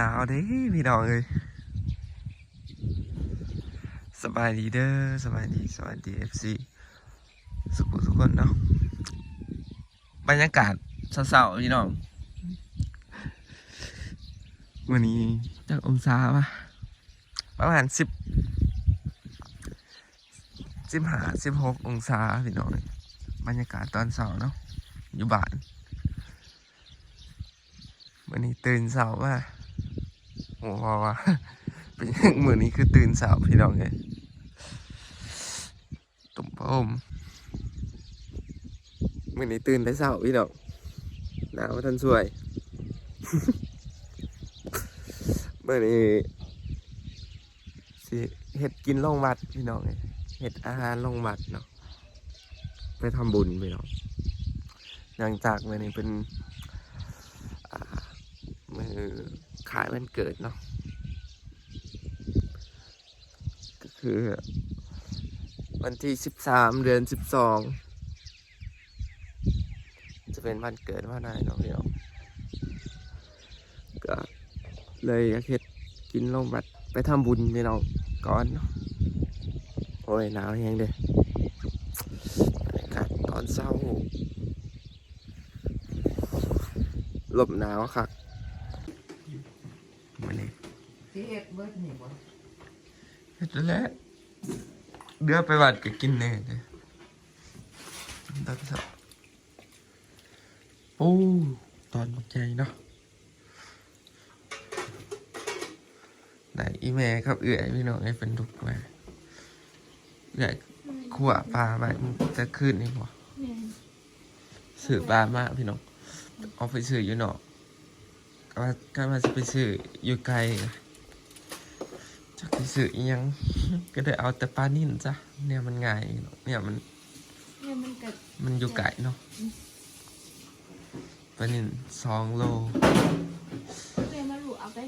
หนาวเด้พี่น้องเอ้ยสบายดีเด้อสบายดีสวัสดีเอฟซีสุขุทุกคนเนาะบรรยากาศเศร้าๆพี่น้องวันนี้จากองศาปะประมาณสิบสิบห้าสิบหกองศาพี่น้องบรรยากาศตอนเช้าเนาะอยู่บ้านวันนี้ตื่นเสาร์ว่า โอ้โหว่าเป็นยังมือนี้คือตื่นสาร์พี่น้องเลยตุ่มพรมมือนี้ตื่นแต่เสาร์พี่น้องหนาวทันสวยมื่อนี้สิเห็ดกินลงวัดพี่น้องเลยเห็ดอาหารลงวัดเนาะไปทำบุญพี่น้องหลังจากมื่อนี้เป็น อ่ามือ ขายวันเกิดเนาะก็คือ วันที่สิบสามเดือนสิบสองจะเป็นวันเกิดว่านายเนาะพี่น้องก็เลยอยากเฮ็ดกินลงบัดไปทำบุญพี่น้องก่อนเนาะโอ้ยหนาวแฮงเด้อากาศตอนเช้าลมหนาวคัก มานี่ที่เอ็ดเบิดนี่บ่เฮ็ดแล้วเดือไปวัดก็กินแน่เลยตอนเช้าโอ้ตอนใจเนาะไหนอีแม่ครับเอื่อยพี่น้องให้เป็นทุกมาเอื่อยขั่วปลาไปจะขึ้นนี่บ่แม่นสื่อปลามาพี่น้องเอาไปสื่ออยู่เนาะก็ ว่าก็มาจะไปสื่ออยู่ไกลจะไปสื่ออีหยัง ก็ได้เอาแต่ปลานิ่นจ้ะเนี่ยมันง่ายเนาะเนี่ยมันเนี่ยมันเกิดมันอยู่ไกลเนาะปลานิ่นสองโลเรียนมาหลูเอาไป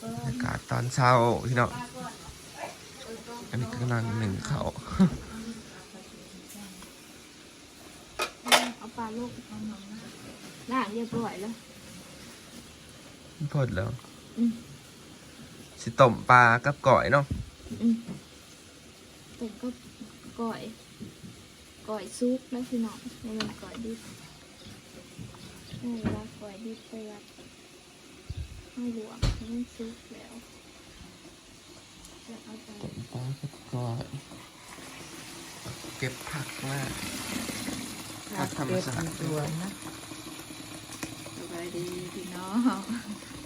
เอออากาศตอนเช้าพี่น้องปลาก่อนอันนี้กำลังหนึ่งเขาเอาปลาลูกเอาหนังล่างเรียบร้อยแล้วพดแล้วอืมสิต้มปลากับก่อยเนาะอืมแต่ก็ก่อยก่อยซุปแล้วพี่น้องในมันก่อยดิบในเวลาก่อยดิบไปวัดให้หลวงมันซุปแล้วจะเอาไปต้มปลากับก่อยเก็บผักมาครับธรรมชาติเอ็ดตัวนะสบาย ดีพี่น้อง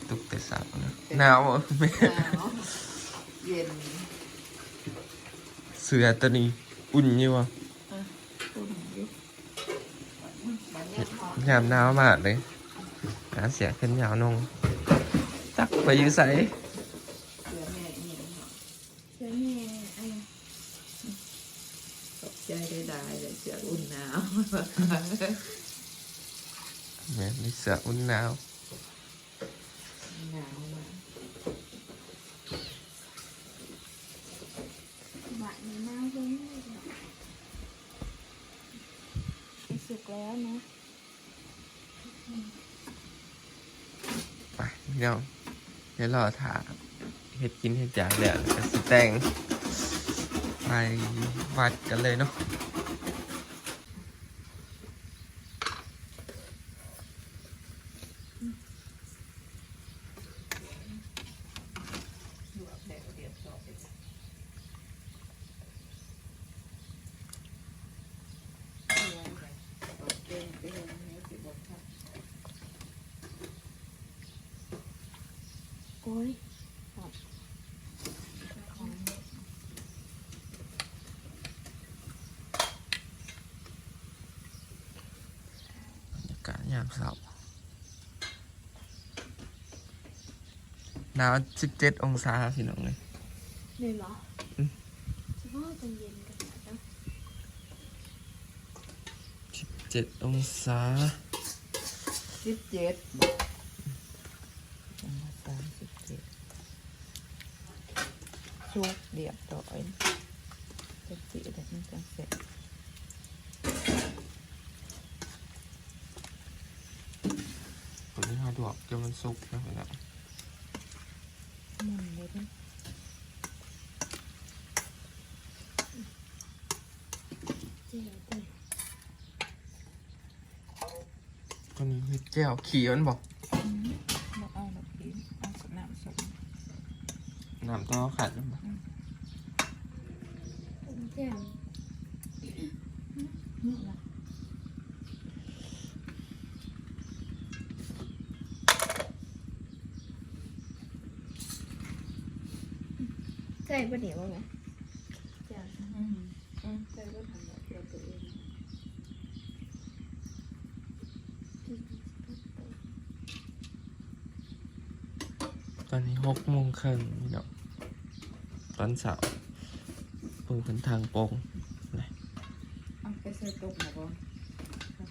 ตุกแต่สาวนะหนาวบ่แม่หนาวเย็นเสือตัวนี้อุ่นอยู่วะตุ่มอยู่บรรยากาศยามหนาวมากเลยหาเสียขึ้นยาวนงจักไปอยู่ใส่ เสือแม่นี่เนาะ เสื้อแม่อัน ตกใจได้ได้เลยเสืออุ่นหนาว แม่มีเสืออุ่นหนาวหนาวมากบะนี้น่าเล่นเลยเนาะสุกแล้วนะไปพี่น้องเดี๋ยวรอถ่าเฮ็ดกินเฮ็ดจ่ายเดี๋ยวก็สิแต่งไปวัดกันเลยเนาะ ลวกแล้วเดี๋ยวสอบไปจ้ะเอาไว้ไว้เอา แกงไปเลยนะสิบอกค่ะโอ้ยบรรยากาศยาม เช้าหนาว17องศาพี่น้องเลยเลยเหรออืมเฉพาะตอนเย็นกันนะ7องศาสิบเจ็ดบอกประมาณสามสิบเจ็ดชุกเดียบต่อยจะจีแต่มันจะเสร็จวันนี้เราดวกจนมันสุกนะพี่น้องหมุนเลยเพิ่นเจียวเต็มตัวนี้คือแก้วขี่มันบอกบ่เอาดอกพีนเอาสน้ำสมน้ำต้องเอาขัดมันบอกเจียวนี่ล่ะใส่บะเหนียวบ้างไหมเจียว อืม ใส่บะทำแบบเจียวตัวเอง ต อนนี้หกโมงครึ่งพี่น้องตอนเสาร์เพิ่งเป็นทางโปงเอาไปใส่ตกหมบ่อ๋อ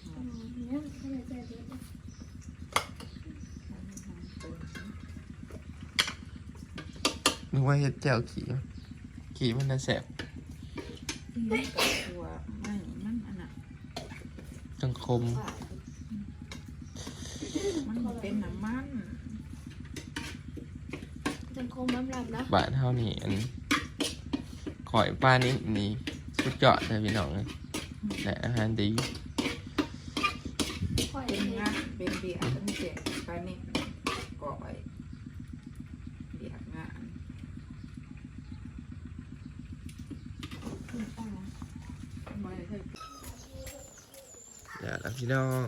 เนี่ยใส่ใส่เยอะนึกว่าเฮ็ดแก้วขี่มันขี่มันน่ะแสบมันก็ตัวไม่มันอันน่ะจังคมมันเป็นน้ำมัน จังคมน้ำลายนะบาทเท่านี้อันข่อยปลานี้นี่สุดยอดเลยพี่น้องเลยและอาหารดีค่อยเป็นเห็งานนเป็นเบียร์เป็นเจ็บไปนี่ก่อยเบียร์งานขึ้นตาบ่ได้เคยเดี๋ยวนะพี่น้อง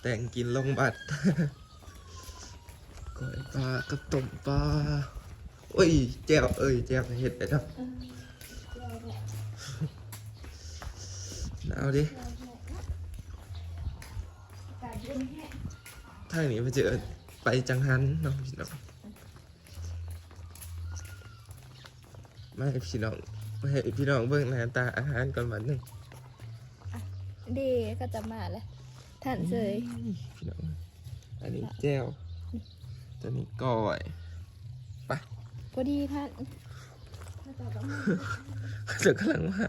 แต่งกินลงบัตร ก้อยปลากับต้มปลาโอ้ยแจ่วเอ้ยแจ่วเห็ดไปครับเออเราแหละเอาดิเราแหละอากาศเย็นแห้งทางนี้ไปเจอไปจังหันเนาะพี่น้องมาให้พี่น้องมาให้พี่น้องเบิ่งหน้าตาอาหารก่อนวันหนึ่งดีก็จะมาแล้วท่านเสยพี่น้องอันนี้แจ่ว ตัวนี้ก้อยพอดีท่านแล้วก็ต้องมาเดี๋ยวกำลังมา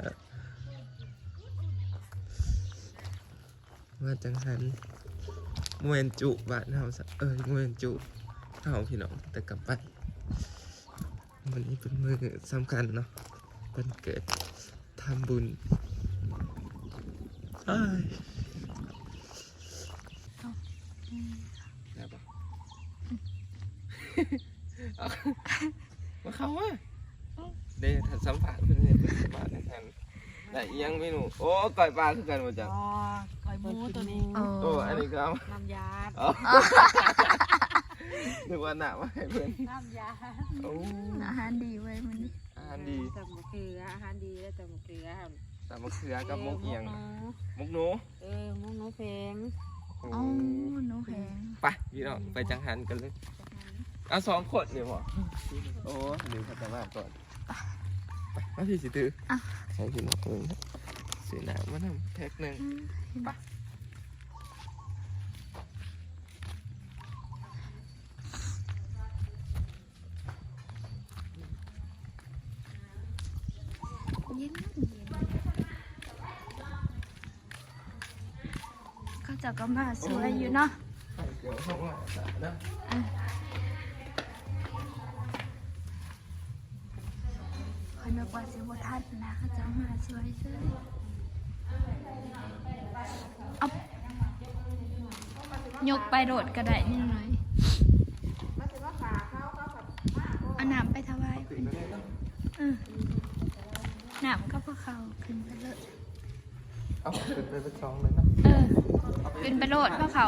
มาจังหันมวยนจุบ้านเฮาซะเอ้ยมวยนจุเฮาพี่น้องแต่กลับไปวันนี้เป็นมือสำคัญเนาะเป็นเกิดทำบุญเอ้ยได้ปะเอา มาเข้ามาเดี๋ยวถ้าสัมผัสเพื่อนเนี่ยเป็นสัมผัสในทันได้อีหยังไม่หนูโอ้ก่อยปลาคือกันหมดจ้ะอ๋อก้อยหมูตัวนี้โอ้อันนี้ก็เอาน้ำยาอ๋อนึกว่าหนามาให้เพื่อนน้ำยาโอ้อาหารดีไว้ยมันนี่อาหารดีแต่มะเขืออาหารดีแล้วแต่มะเขือตามมะเขือกับมุกเอียงหมุกหนูเออมุกหนูเพลงโอ้อ๋อหนูแพงไปพี่น้องไปจังหันกันเลย เอาสองขวดเนี่ยพอโอ้หนึ่งพัตมาก่อนไปมาพี่สิตือใช้พี่น้องเพิ่งสีน้ำมาทำแพ็คหนึ่งไปเย็นเย็นก็จะก็มาสวยอยู่เนาะ ไปเกี่ยวห้องว่าสานะ คนนึกว่าสิบทันนะก็จะมาสวยเฉยเอายกไปโดดก็ได้นิดหน่อยเอาน้ำไปถวายเพิ่นเออน้ำก็พอเขาขึ้นไปเลยเอาเป็นไปเป็นซองเลยนะเออขึ้นไปโลดพอเขา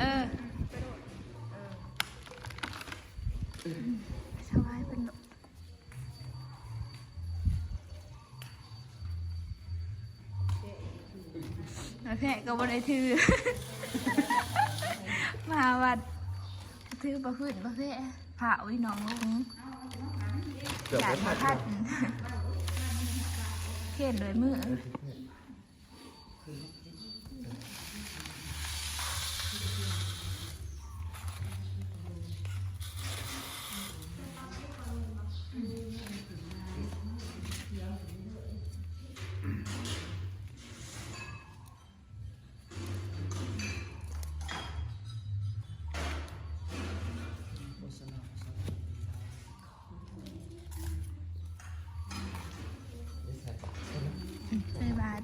เออ แล้วแพะก็บ่ได้ถือ มาวัดถือประพฤติประเภทผ่าวิน้องลงเกือบอยากไม่มาทัทันดเขียนโดยมือ เ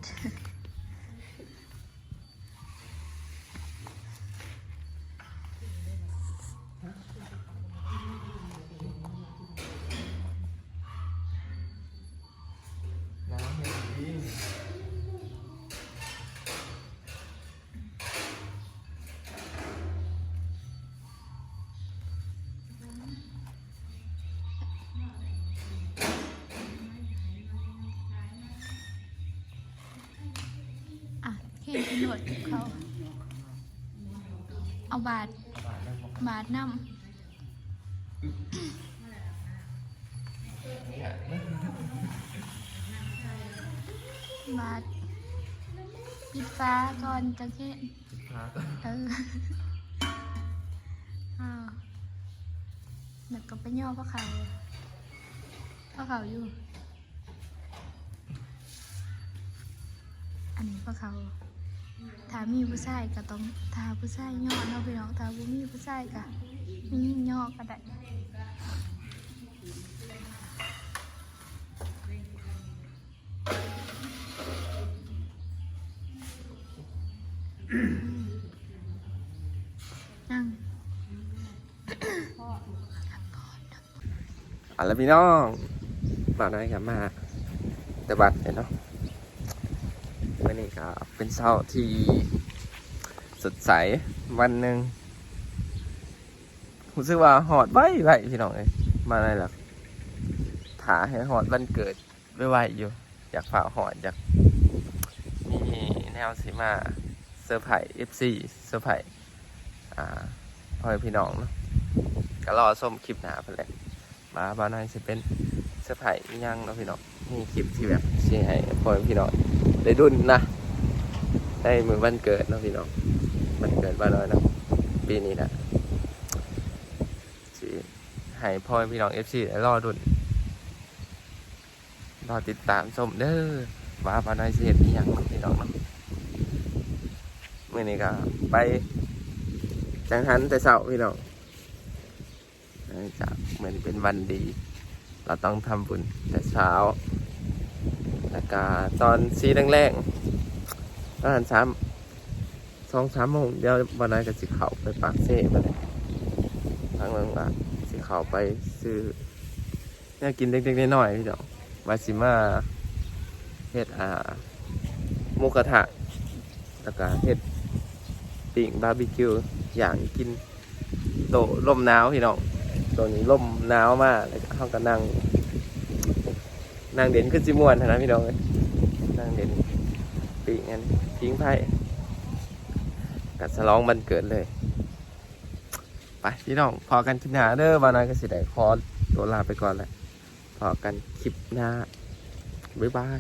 ท เข่งกระโดดกับเขา เอาบาทบาทน้ำบาทปิดฟ้าก่อนจะเข่งเอออ้าวเดี๋ยวก็ไปย่อพระเขาพระเขาอยู่ อันนี้พระเขา ถ้ามีผู้ชายก็ต้องถ้าผู้ชายย่อเนาะพี่น้องถ้าบ่มีผู้ชายก็มียิ่งย่อก็ได้นั่งอะแล้วพี่น้องมาได้ครับมาแต่บัดเนี่ยเนาะ วันนี้ก็เป็นเช้าที่สดใสวันหนึ่งรู้สึกว่าหอดไว้ไว้พี่น้องเอ้ยมาได้หรอกถาให้หอดวันเกิดไว้ไว้อยู่ อยากฝากหอดอยากมีแนวสิมาเซอร์ไพรส์เอฟซีเซอร์ไพรส์อ่าพ่อพี่น้องเนาะก็รอส้มคลิปหนาไปเลยมาบ้านนายจะเป็นเซอร์ไพรส์ยังเนาะพี่น้อง มีคลิปที่แบบสิให้พ่อแม่พี่น้องได้ดุนนะได้มือวันเกิดเนาะพี่น้องวันเกิดบ้านน้อยเนาะปีนี้นะสิให้พ่อแม่พี่น้องเอฟซีได้รอดุนรอติดตามชมเด้อว่าบ้านน้อยสิเห็นอีหยังนาะพี่น้องเนาะมื่อนี้ก็ไปจังหันแต่เช้าพี่น้องเนื่องจากเหมือนเป็นวันดี เราต้องทำบุญแต่เช้า แล้วก็ตอนซีแรงๆประมาณสามสองสามโมงเดี๋ยววันนั้นก็สิเขาไปปากเซ่มาเลยทางเมืองว่าสิเขาไปซื้อเนี่ยกินเล็กๆน้อยๆพี่น้องวาซิมาเฮ็ดอ่ามูกระทะแล้วก็เฮ็ดปิ้งบาร์บีคิวอย่างกินโตลมหนาวพี่น้องตัวนี้ลมหนาวมากแล้วก็ห้องก็นั่ง นางเด่นขึ้นจิมวนนะพี่น้องเอ้ยนางเด่นปีงั้นทิ้งไพ่กัดสลองบันเกิดเลย ไปพี่น้องพอกันคลิปหน้าเด้อวานาก็สิได้คอตัวลาไปก่อนแหละพอกันคลิปหน้าบ๊ายบาย